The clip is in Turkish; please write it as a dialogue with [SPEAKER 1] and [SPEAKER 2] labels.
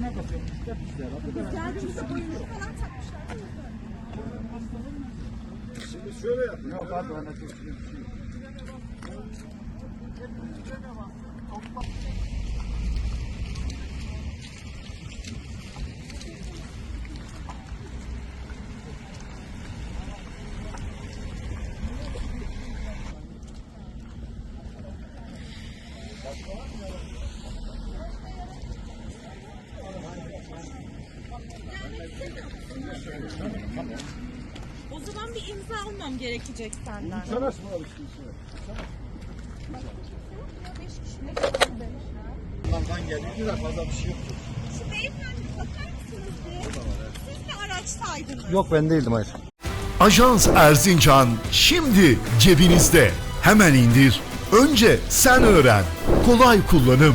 [SPEAKER 1] Geldiğimizde boyunca falan takmışlar.
[SPEAKER 2] Şimdi şöyle yapın. Yok abi öyle bir şey yok.
[SPEAKER 1] O zaman bir imza almam gerekecek senden.
[SPEAKER 2] Sanaş mı
[SPEAKER 1] kişilik
[SPEAKER 2] Bunlardan geliyor. Biraz fazla bir şey yok.
[SPEAKER 1] Şu beyefendi bakar mısınız diye. Siz mi araçtaydınız?
[SPEAKER 3] Yok ben değildim hayır.
[SPEAKER 4] Ajans Erzincan şimdi cebinizde. Hemen indir. Önce sen öğren. Kolay kullanım.